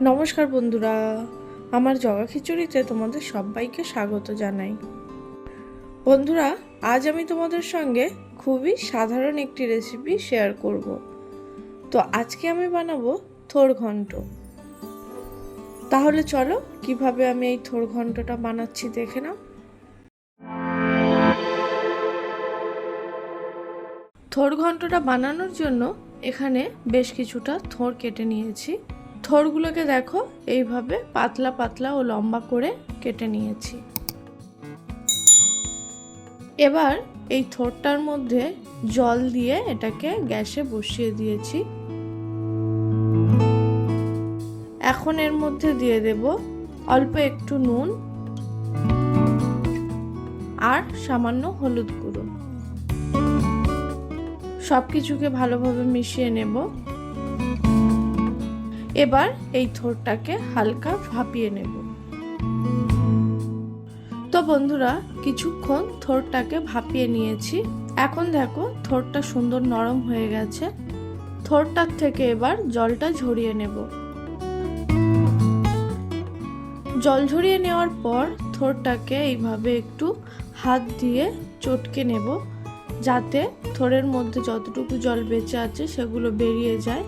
নমস্কার বন্ধুরা, আমার জগা খিচুড়িতে তোমাদের সবাইকে স্বাগত জানাই। বন্ধুরা, আজ আমি তোমাদের সঙ্গে খুবই সাধারণ একটি রেসিপি শেয়ার করব। তো আজকে আমি বানাবো থোর ঘন্ট। তাহলে চলো, কীভাবে আমি এই থোর ঘন্টটা বানাচ্ছি দেখে নাও। থোর ঘন্টটা বানানোর জন্য এখানে বেশ কিছুটা থোর কেটে নিয়েছি। থোরগুলোকে দেখো, এইভাবে পাতলা পাতলা ও লম্বা করে কেটে নিয়েছি। এবার এই থোরটার মধ্যে জল দিয়ে এটাকে গ্যাসে বসিয়ে দিয়েছি। এখন এর মধ্যে দিয়ে দেব অল্প একটু নুন আর সামান্য হলুদ গুঁড়ো। সব কিছুকে ভালোভাবে মিশিয়ে নেব। এবার এই থোরটাকে হালকা ভাপিয়ে নেব। তো বন্ধুরা, কিছুক্ষণ থোরটাকে ভাপিয়ে নিয়েছি। এখন দেখো, থোরটা সুন্দর নরম হয়ে গেছে। থোরটার থেকে এবার জলটা ঝরিয়ে নেব। জল ঝরিয়ে নেওয়ার পর থোরটাকে এইভাবে একটু হাত দিয়ে চটকে নেব, যাতে থোরের মধ্যে যতটুকু জল বেঁচে আছে সেগুলো বেরিয়ে যায়।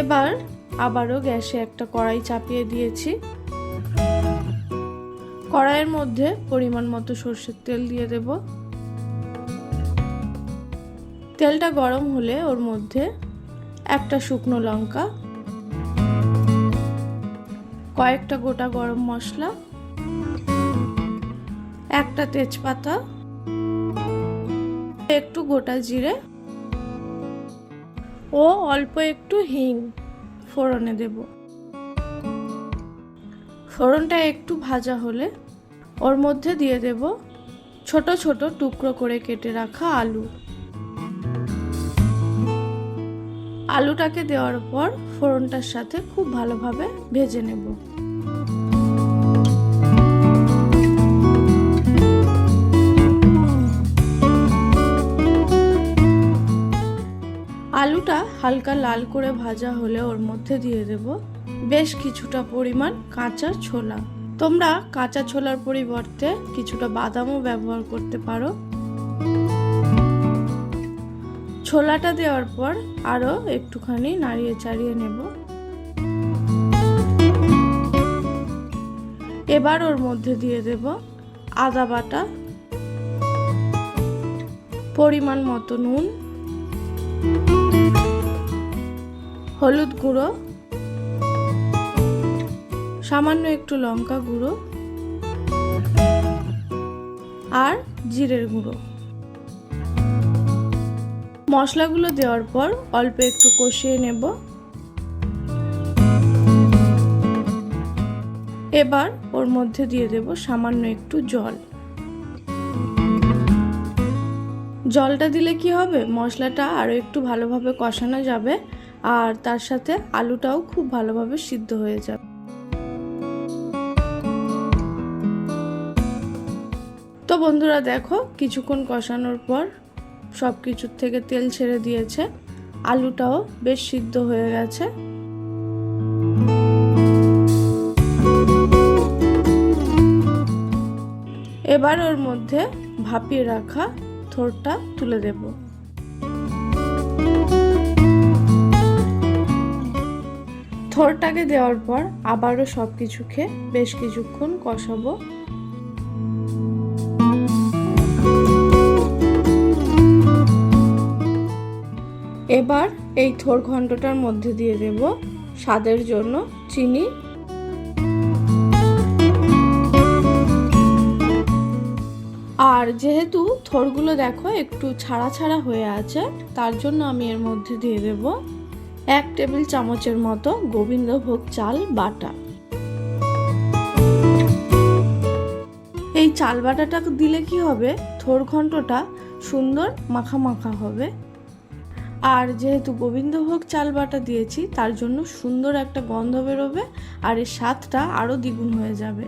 এবার আবারও গ্যাসে একটা কড়াই চাপিয়ে দিয়েছি। কড়াইয়ের মধ্যে পরিমাণ মতো সর্ষের তেল দিয়ে দেব। তেলটা গরম হলে ওর মধ্যে একটা শুকনো লঙ্কা, কয়েকটা গোটা গরম মশলা, একটা তেজপাতা, একটু গোটা জিরে ও অল্প একটু হিং ফোড়নে দেব। ফোড়নটা একটু ভাজা হলে ওর মধ্যে দিয়ে দেব ছোট ছোট টুকরো করে কেটে রাখা আলু। আলুটাকে দেওয়ার পর ফোড়নটার সাথে খুব ভালোভাবে ভেজে নেব। আলুটা হালকা লাল করে ভাজা হলে ওর মধ্যে দিয়ে দেব বেশ কিছুটা পরিমাণ কাঁচা ছোলা। তোমরা কাঁচা ছোলার পরিবর্তে কিছুটা বাদামও ব্যবহার করতে পারো। ছোলাটা দেওয়ার পর আরও একটুখানি নাড়িয়ে চাড়িয়ে নেব। এবার ওর মধ্যে দিয়ে দেব আদা বাটা, পরিমাণ মতো নুন হলুদ গুঁড়ো, সামান্য একটু লঙ্কা গুঁড়ো আর জিরের গুঁড়ো। মশলাগুলো দেওয়ার পর অল্প একটু কষিয়ে নেব। এবার ওর মধ্যে দিয়ে দেব সামান্য একটু জল। জলটা দিলে কি হবে? মশলাটা আরও একটু ভালোভাবে কষানো যাবে। আর তার সাথে আলুটাও খুব ভালোভাবে সিদ্ধ হয়ে যাবে। তো বন্ধুরা দেখো, কিছুক্ষণ কষানোর পর সব কিছুর থেকে তেল ছেড়ে দিয়েছে। আলুটাও বেশ সিদ্ধ হয়ে গেছে। এবার ওর মধ্যে ভাপিয়ে রাখা থোরটা তুলে দেব। থোরটাকে দেওয়ার পর আবারও সব কিছুকে বেশ কিছুক্ষণ কষাবো। এবার এই থোর ঘন্টটার মধ্যে দিয়ে দেব স্বাদের জন্য চিনি। আর যেহেতু থোরগুলো দেখো একটু ছাড়া ছাড়া হয়ে আছে, তার জন্য আমি এর মধ্যে দিয়ে দেব এক টেবিল চামচের মতো গোবিন্দভোগ চাল বাটা। এই চাল বাটাটা দিলে কি হবে? থোর ঘন্টটা সুন্দর মাখা মাখা হবে। আর যেহেতু গোবিন্দভোগ চাল বাটা দিয়েছি, তার জন্য সুন্দর একটা গন্ধ বেরোবে আর এর স্বাদটা আরও দ্বিগুণ হয়ে যাবে।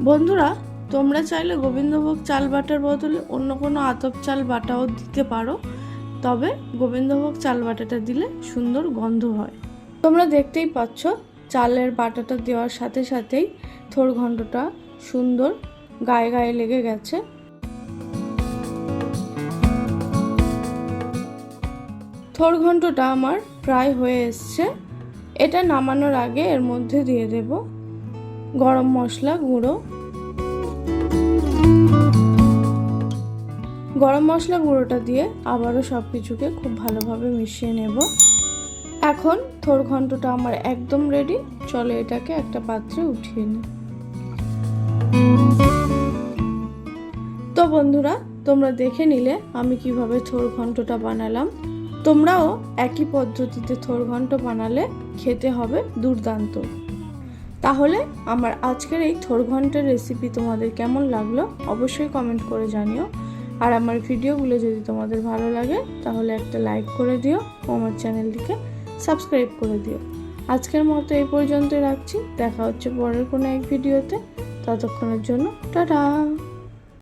বন্ধুরা, তোমরা চাইলে গোবিন্দভোগ চাল বাটার বদলে অন্য কোনো আতপ চাল বাটাও দিতে পারো। তবে গোবিন্দভোগ চাল বাটাটা দিলে সুন্দর গন্ধ হয়। তোমরা দেখতেই পাচ্ছ, চালের বাটাটা দেওয়ার সাথে সাথেই থোর ঘন্টটা সুন্দর গায়ে গায়ে লেগে গেছে। থোর ঘন্টটা আমার প্রায় হয়ে এসছে। এটা নামানোর আগে এর মধ্যে দিয়ে দেব গরম মশলা গুঁড়ো। গরম মশলা গুঁড়োটা দিয়ে আবারও সব কিছুকে খুব ভালোভাবে মিশিয়ে নেব। এখন থোর ঘন্টটা আমার একদম রেডি চলে এটাকে একটা পাত্রে উঠিয়ে নিই। তো বন্ধুরা, তোমরা দেখে নিলে আমি কীভাবে থোর ঘন্টটা বানালাম। তোমরাও একই পদ্ধতিতে থোর ঘন্ট বানালে খেতে হবে দুর্দান্ত। তাহলে আমার আজকের এই থোর ঘন্টের রেসিপি তোমাদের কেমন লাগল অবশ্যই কমেন্ট করে জানিও। আর আমার ভিডিওগুলো যদি তোমাদের ভালো লাগে, তাহলে একটা লাইক করে দিও ও আমার চ্যানেলটিকে সাবস্ক্রাইব করে দিও। আজকের মতো এই পর্যন্তই রাখছি। দেখা হচ্ছে পরের কোনো এক ভিডিওতে। ততক্ষণের জন্য, টাটা!